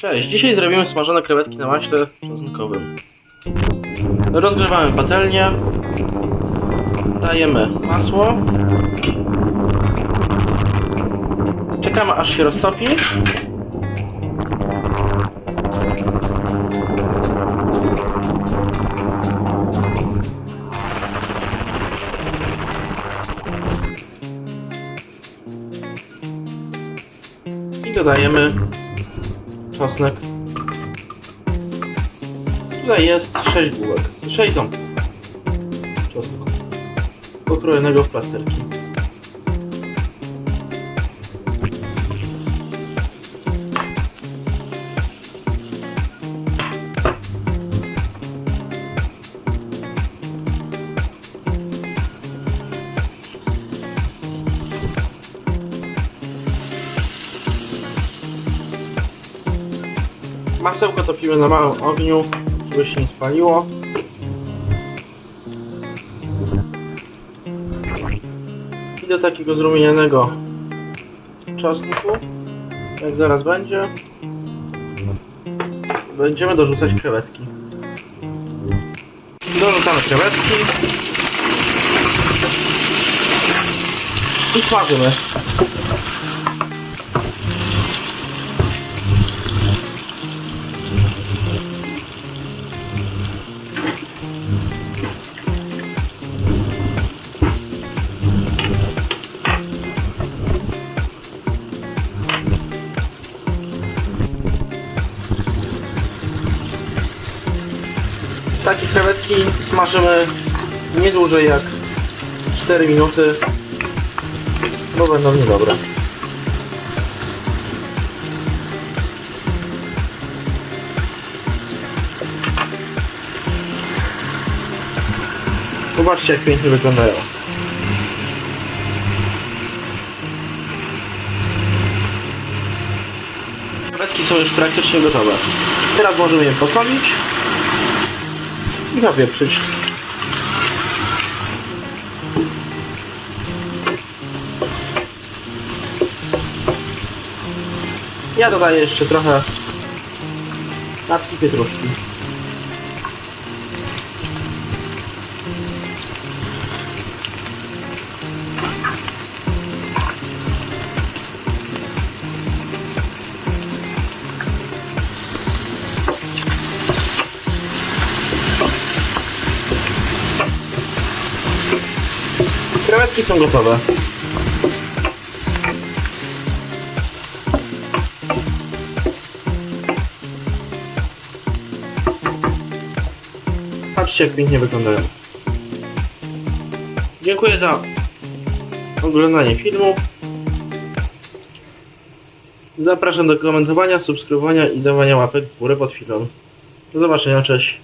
Cześć, dzisiaj zrobimy smażone krewetki na maśle czosnkowym. Rozgrzewamy patelnię. Dajemy masło. Czekamy aż się roztopi. I dodajemy czosnek. Tutaj jest 6 bułek. 6 ząbków czosnku. Pokrojonego w plasterki. Masełko topimy na małym ogniu, żeby się nie spaliło. I do takiego zrumienionego czosnku, jak zaraz będzie, będziemy dorzucać krewetki. Dorzucamy krewetki i smażymy. Takie krewetki smażymy nie dłużej jak 4 minuty, bo będą niedobre. Zobaczcie jak pięknie wyglądają. Krewetki są już praktycznie gotowe. Teraz możemy je posolić zawieprzyć. Ja dodaję jeszcze trochę natki pietruszki. Krewetki są gotowe. Patrzcie jak pięknie wyglądają. Dziękuję za oglądanie filmu. Zapraszam do komentowania, subskrybowania i dawania łapek w górę pod filmem. Do zobaczenia, cześć.